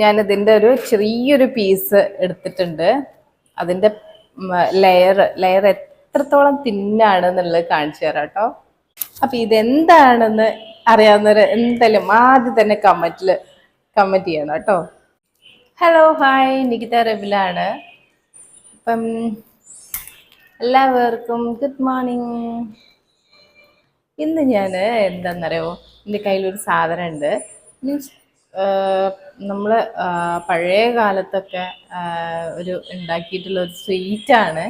ഞാൻ ഇതിന്റെ ഒരു ചെറിയൊരു പീസ് എടുത്തിട്ടുണ്ട്. അതിന്റെ ലെയർ ലെയർ എത്രത്തോളം തിന്നാണ് എന്നുള്ളത് കാണിച്ചു തരാം കേട്ടോ. അപ്പൊ ഇതെന്താണെന്ന് അറിയാവുന്നവർ എന്തായാലും ആദ്യം തന്നെ കമന്റിൽ കമന്റ് ചെയ്യണം കേട്ടോ. ഹലോ ഹായ് നികിത റബിലാണ്. അപ്പം എല്ലാവർക്കും ഗുഡ് മോർണിംഗ് ഇന്ന് ഞാൻ എന്താണെന്നറിയോ എന്റെ കയ്യിലൊരു സാധനം ഉണ്ട് മീൻസ് നമ്മൾ പഴയ കാലത്തൊക്കെ ഒരു ഉണ്ടാക്കിയിട്ടുള്ള ഒരു സ്വീറ്റാണ്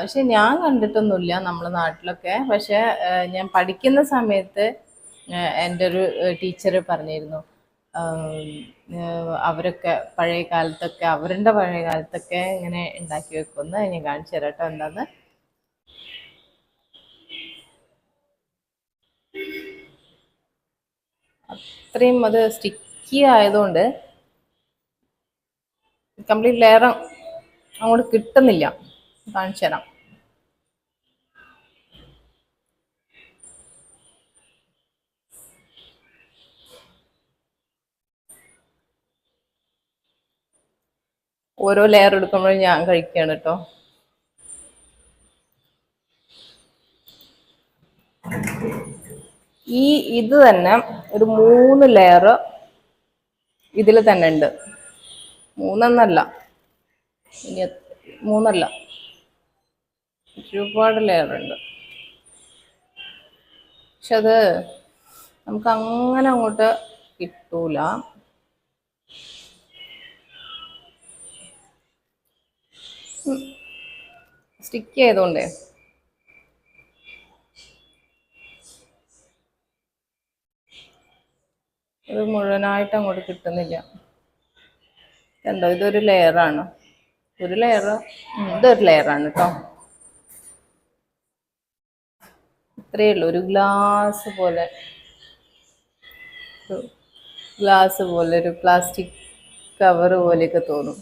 പക്ഷെ ഞാൻ കണ്ടിട്ടൊന്നുമില്ല നമ്മളെ നാട്ടിലൊക്കെ. പക്ഷെ ഞാൻ പഠിക്കുന്ന സമയത്ത് എന്റെ ഒരു ടീച്ചർ പറഞ്ഞിരുന്നു. അവരൊക്കെ പഴയ കാലത്തൊക്കെ അവരുടെ പഴയ കാലത്തൊക്കെ ഇങ്ങനെ ഉണ്ടാക്കി വെക്കുമെന്ന് ഞാൻ കാണിച്ചു തരാം എന്താന്ന്. അത്രയും അത് സ്റ്റിക്കി ആയതുകൊണ്ട് കംപ്ലീറ്റ് ലെയർ അങ്ങോട്ട് കിട്ടുന്നില്ല. കാണിച്ചു തരാം. ഓരോ ലെയർ എടുക്കുമ്പോഴും ഞാൻ കഴിക്കുകയാണ് കേട്ടോ. ഈ ഇത് തന്നെ ഒരു മൂന്ന് ലെയർ ഇതിൽ തന്നെ ഉണ്ട്. മൂന്നെന്നല്ല ഇനി മൂന്നല്ല. ഒരുപാട് ലെയർ ഉണ്ട്. പക്ഷെ അത് നമുക്ക് അങ്ങനെ അങ്ങോട്ട് കിട്ടൂല. സ്റ്റിക്ക് ചെയ്തോണ്ടേ. മുഴുവനായിട്ട് അങ്ങോട്ട് കിട്ടുന്നില്ല. കണ്ടോ? ഇതൊരു ലെയറാണ് ഒരു ലെയർ ഇതൊരു ലെയറാണ് കേട്ടോ ഇത്രയേ ഉള്ളൂ. ഒരു ഗ്ലാസ് പോലെ. ഗ്ലാസ് പോലെ ഒരു പ്ലാസ്റ്റിക് കവർ പോലെയൊക്കെ തോന്നും.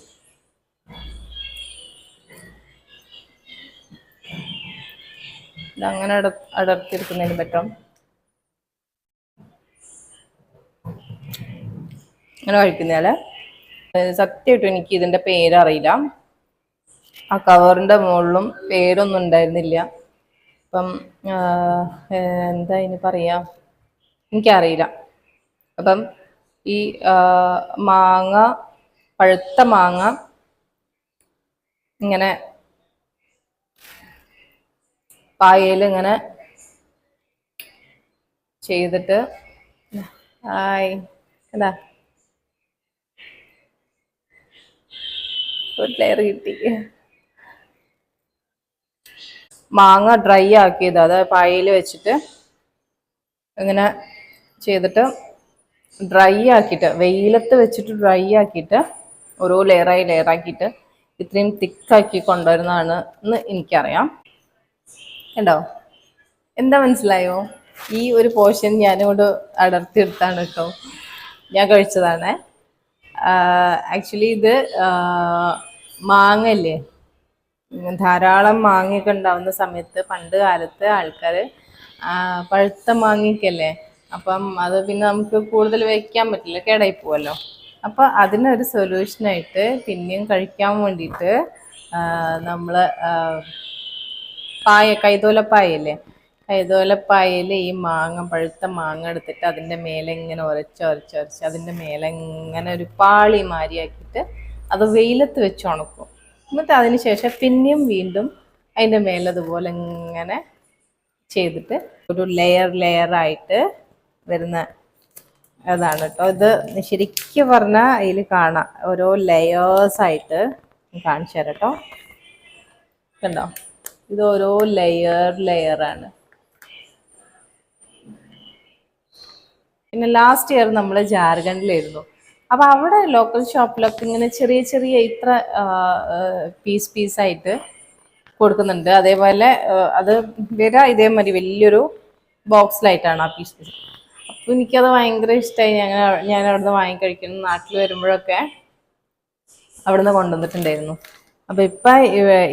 ഇതങ്ങനെ അട അടർത്തിയെടുക്കുന്നതിന് പറ്റും അങ്ങനെ കഴിക്കുന്നയാൾ സത്യമായിട്ടും എനിക്ക് ഇതിന്റെ പേരറിയില്ല. ആ കവറിന്റെ മുകളിലും പേരൊന്നും ഉണ്ടായിരുന്നില്ല. അപ്പം എന്താ ഇനി പറയാ? എനിക്കറിയില്ല. അപ്പം ഈ മാങ്ങ പഴുത്ത മാങ്ങ ഇങ്ങനെ പായയിൽ ഇങ്ങനെ ചെയ്തിട്ട് ആയി. എന്താ ഒരു ലെയർ കിട്ടി. മാങ്ങ ഡ്രൈ ആക്കിയത്. അത് പായയിൽ വെച്ചിട്ട് ഇങ്ങനെ ചെയ്തിട്ട് ഡ്രൈ ആക്കിയിട്ട് വെയിലത്ത് വെച്ചിട്ട് ഡ്രൈ ആക്കിയിട്ട് ഓരോ ലെയറായി ലെയറാക്കിയിട്ട് ഇത്രയും തിക്കാക്കി കൊണ്ടുവരുന്നതാണ് എന്ന് എനിക്കറിയാം. കണ്ടോ? എന്താ മനസ്സിലായോ? ഈ ഒരു പോർഷൻ ഞാനിവിടെ അടർത്തിയെടുത്താണ് കേട്ടോ. ഞാൻ കഴിച്ചതാണ്. ആക്ച്വലി ഇത് മാങ്ങല്ലേ ധാരാളം മാങ്ങയൊക്കെ ഉണ്ടാവുന്ന സമയത്ത് പണ്ട് കാലത്ത് ആൾക്കാർ പഴുത്ത മാങ്ങയൊക്കെയല്ലേ? അപ്പം അത് പിന്നെ നമുക്ക് കൂടുതൽ വയ്ക്കാൻ പറ്റില്ല കേടായി പോവല്ലോ. അപ്പം അതിനൊരു സൊല്യൂഷനായിട്ട് പിന്നെയും കഴിക്കാൻ വേണ്ടിയിട്ട് നമ്മൾ പായ കൈതോലപ്പായല്ലേ കൈതോലപ്പായയിൽ ഈ മാങ്ങ പഴുത്ത മാങ്ങ എടുത്തിട്ട് അതിന്റെ മേലെ ഇങ്ങനെ ഉരച്ച് ഉരച്ച് ഉരച്ച് അതിന്റെ മേലെ ഇങ്ങനെ ഒരു പാളി മാരിയാക്കിയിട്ട് അത് വെയിലത്ത് വെച്ച് ഉണക്കും. എന്നിട്ട് അതിന് ശേഷം പിന്നെയും വീണ്ടും അതിന്റെ മേലതുപോലെ ഇങ്ങനെ ചെയ്തിട്ട് ഒരു ലെയർ ലെയർ ആയിട്ട് വരുന്ന അതാണ് കേട്ടോ ഇത് ശരിക്കും പറഞ്ഞാൽ അതിൽ കാണാം. ഓരോ ലെയേഴ്സ് ആയിട്ട് കാണിച്ചു തരാം കേട്ടോ കണ്ടോ? ഇത് ഓരോ ലെയർ ആണ്. പിന്നെ ലാസ്റ്റ് ഇയർ നമ്മൾ ജാർഖണ്ഡിലായിരുന്നു. അപ്പൊ അവിടെ ലോക്കൽ ഷോപ്പിലൊക്കെ ഇങ്ങനെ ചെറിയ ചെറിയ ഇത്ര പീസ് പീസ് ആയിട്ട് കൊടുക്കുന്നുണ്ട്. അതേപോലെ അത് വര ഇതേമാതിരി വലിയൊരു ബോക്സിലായിട്ടാണ് ആ പീസ് പീസ് അപ്പൊ എനിക്കത് ഭയങ്കര ഇഷ്ടമായി ഞങ്ങൾ ഞാൻ അവിടുന്ന് വാങ്ങിക്കഴിക്കുന്നു നാട്ടിൽ വരുമ്പോഴൊക്കെ അവിടുന്ന് കൊണ്ടുവന്നിട്ടുണ്ടായിരുന്നു. അപ്പൊ ഇപ്പൊ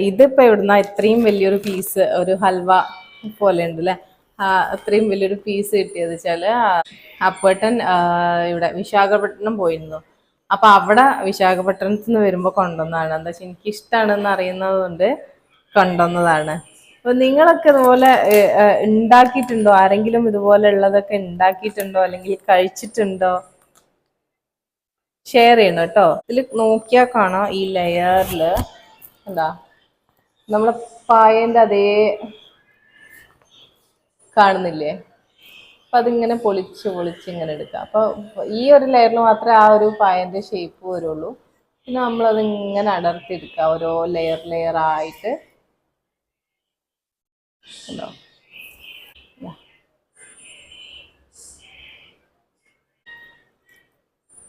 ഇതിപ്പോ ഇവിടുന്ന ഇത്രയും വലിയൊരു പീസ് ഒരു ഹൽവ പോലെ ഉണ്ട് അല്ലെ അത്രയും വലിയൊരു പീസ് കിട്ടിയത് വെച്ചാൽ അപ്പേട്ടൻ ഇവിടെ വിശാഖപട്ടണം പോയിരുന്നു. അപ്പൊ അവിടെ വിശാഖപട്ടണത്തിൽ നിന്ന് വരുമ്പോ കൊണ്ടുവന്നതാണ്. എന്താ വെച്ചാൽ എനിക്ക് ഇഷ്ടമാണെന്ന് അറിയുന്നത് കൊണ്ട് കൊണ്ടുവന്നതാണ്. അപ്പൊ നിങ്ങളൊക്കെ ഇതുപോലെ ഉണ്ടാക്കിയിട്ടുണ്ടോ? ആരെങ്കിലും ഇതുപോലെ ഉള്ളതൊക്കെ ഉണ്ടാക്കിയിട്ടുണ്ടോ? അല്ലെങ്കിൽ കഴിച്ചിട്ടുണ്ടോ? ഷെയർ ചെയ്യണം കേട്ടോ. ഇതിൽ നോക്കിയാൽ കാണാം ഈ ലെയറിൽ എന്താ? നമ്മളെ പായന്റെ അതേ കാണുന്നില്ലേ? അപ്പൊ അതിങ്ങനെ പൊളിച്ച് പൊളിച്ച് ഇങ്ങനെ എടുക്കാം. അപ്പൊ ഈ ഒരു ലെയറിൽ മാത്രമേ ആ ഒരു പായന്റെ ഷേപ്പ് വരുള്ളൂ. പിന്നെ നമ്മളത് ഇങ്ങനെ അടർത്തിയെടുക്കുക. ഓരോ ലെയർ ലെയർ ആയിട്ട്. ഉണ്ടോ?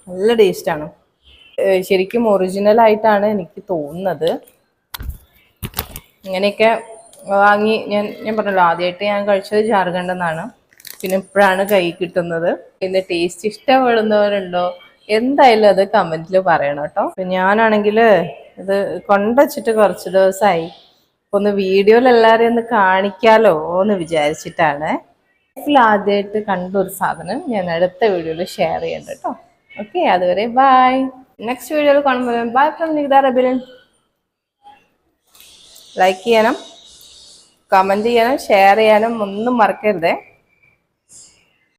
നല്ല ടേസ്റ്റാണ് ശരിക്കും ഒറിജിനൽ ആയിട്ടാണ് എനിക്ക് തോന്നുന്നത്. ഇങ്ങനെയൊക്കെ വാങ്ങി ഞാൻ ഞാൻ പറഞ്ഞല്ലോ ആദ്യമായിട്ട് ഞാൻ കഴിച്ചത് ജാർഖണ്ഡിൽ നിന്നാണ്. പിന്നെ ഇപ്പോഴാണ് കൈ കിട്ടുന്നത്. ഇതിന്റെ ടേസ്റ്റ് ഇഷ്ടപ്പെടുന്നവരുണ്ടോ? എന്തായാലും അത് കമന്റിൽ പറയണം കേട്ടോ. ഞാനാണെങ്കിൽ ഇത് കൊണ്ടുവച്ചിട്ട് കുറച്ച് ദിവസമായി ഒന്ന് വീഡിയോയിൽ എല്ലാവരെയും ഒന്ന് കാണിക്കാലോ എന്ന് വിചാരിച്ചിട്ടാണ്. ആദ്യമായിട്ട് കണ്ട ഒരു സാധനം ഞാൻ അടുത്ത വീഡിയോയിൽ ഷെയർ ചെയ്യുന്നുണ്ട് കേട്ടോ. ഓക്കെ അതുവരെ ബൈ നെക്സ്റ്റ് വീഡിയോയിൽ കാണുമ്പോൾ bye from Nikita Rabilan like ചെയ്യാനും കമന്റ് ചെയ്യാനും ഷെയർ ചെയ്യാനും ഒന്നും മറക്കരുതേ.